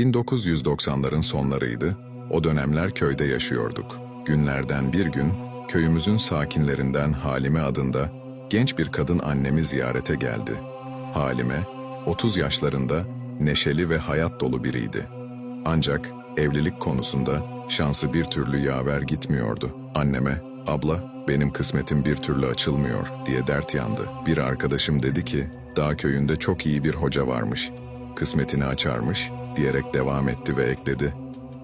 1990'ların sonlarıydı. O dönemler köyde yaşıyorduk. Günlerden bir gün köyümüzün sakinlerinden Halime adında genç bir kadın annemi ziyarete geldi. Halime 30 yaşlarında neşeli ve hayat dolu biriydi. Ancak evlilik konusunda şansı bir türlü yaver gitmiyordu. Anneme, abla benim kısmetim bir türlü açılmıyor diye dert yandı. Bir arkadaşım dedi ki, dağ köyünde çok iyi bir hoca varmış. Kısmetini açarmış diyerek devam etti ve ekledi.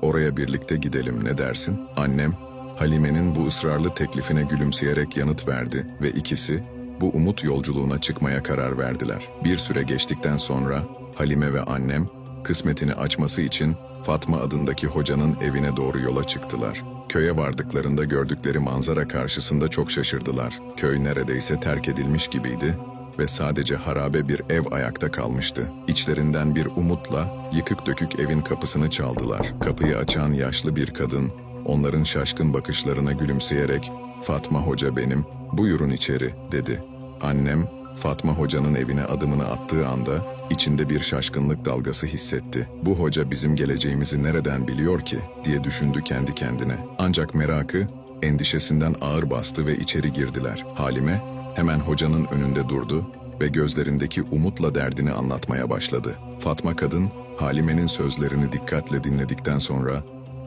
Oraya birlikte gidelim ne dersin? Annem, Halime'nin bu ısrarlı teklifine gülümseyerek yanıt verdi ve ikisi bu umut yolculuğuna çıkmaya karar verdiler. Bir süre geçtikten sonra Halime ve annem kısmetini açması için Fatma adındaki hocanın evine doğru yola çıktılar. Köye vardıklarında gördükleri manzara karşısında çok şaşırdılar. Köy neredeyse terk edilmiş gibiydi ve sadece harabe bir ev ayakta kalmıştı. İçlerinden bir umutla yıkık dökük evin kapısını çaldılar. Kapıyı açan yaşlı bir kadın onların şaşkın bakışlarına gülümseyerek "Fatma Hoca benim, buyurun içeri." dedi. Annem Fatma Hoca'nın evine adımını attığı anda içinde bir şaşkınlık dalgası hissetti. Bu hoca bizim geleceğimizi nereden biliyor ki diye düşündü kendi kendine. Ancak merakı endişesinden ağır bastı ve içeri girdiler. Halime hemen hocanın önünde durdu ve gözlerindeki umutla derdini anlatmaya başladı. Fatma kadın Halime'nin sözlerini dikkatle dinledikten sonra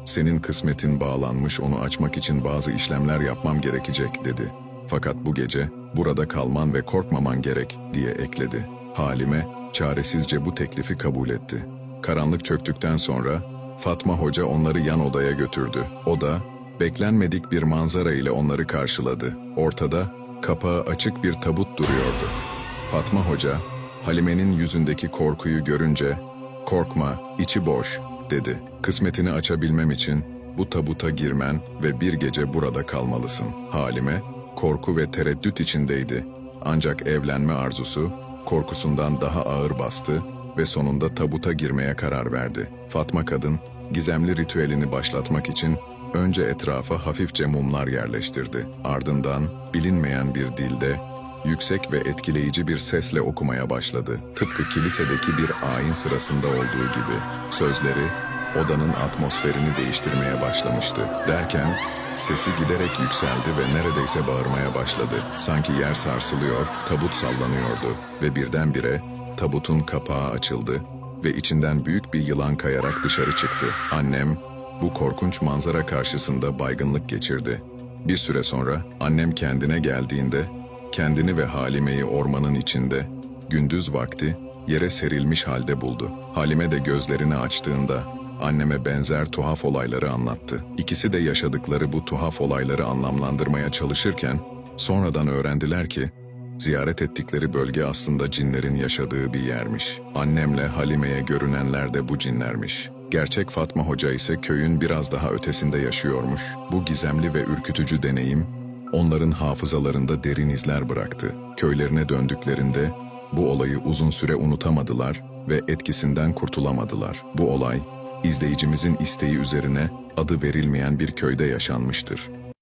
senin kısmetin bağlanmış onu açmak için bazı işlemler yapmam gerekecek dedi. Fakat bu gece burada kalman ve korkmaman gerek diye ekledi. Halime çaresizce bu teklifi kabul etti. Karanlık çöktükten sonra Fatma Hoca onları yan odaya götürdü. Oda beklenmedik bir manzara ile onları karşıladı. Ortada kapağı açık bir tabut duruyordu. Fatma Hoca Halime'nin yüzündeki korkuyu görünce "Korkma, içi boş." dedi. "Kısmetini açabilmem için bu tabuta girmen ve bir gece burada kalmalısın." Halime korku ve tereddüt içindeydi. Ancak evlenme arzusu korkusundan daha ağır bastı ve sonunda tabuta girmeye karar verdi. Fatma kadın gizemli ritüelini başlatmak için önce etrafa hafifçe mumlar yerleştirdi. Ardından bilinmeyen bir dilde yüksek ve etkileyici bir sesle okumaya başladı. Tıpkı kilisedeki bir ayin sırasında olduğu gibi. Sözleri odanın atmosferini değiştirmeye başlamıştı. Derken sesi giderek yükseldi ve neredeyse bağırmaya başladı. Sanki yer sarsılıyor, tabut sallanıyordu ve birdenbire tabutun kapağı açıldı ve içinden büyük bir yılan kayarak dışarı çıktı. Annem bu korkunç manzara karşısında baygınlık geçirdi. Bir süre sonra annem kendine geldiğinde kendini ve Halime'yi ormanın içinde gündüz vakti yere serilmiş halde buldu. Halime de gözlerini açtığında anneme benzer tuhaf olayları anlattı. İkisi de yaşadıkları bu tuhaf olayları anlamlandırmaya çalışırken sonradan öğrendiler ki ziyaret ettikleri bölge aslında cinlerin yaşadığı bir yermiş. Annemle Halime'ye görünenler de bu cinlermiş. Gerçek Fatma Hoca ise köyün biraz daha ötesinde yaşıyormuş. Bu gizemli ve ürkütücü deneyim onların hafızalarında derin izler bıraktı. Köylerine döndüklerinde bu olayı uzun süre unutamadılar ve etkisinden kurtulamadılar. Bu olay izleyicimizin isteği üzerine adı verilmeyen bir köyde yaşanmıştır.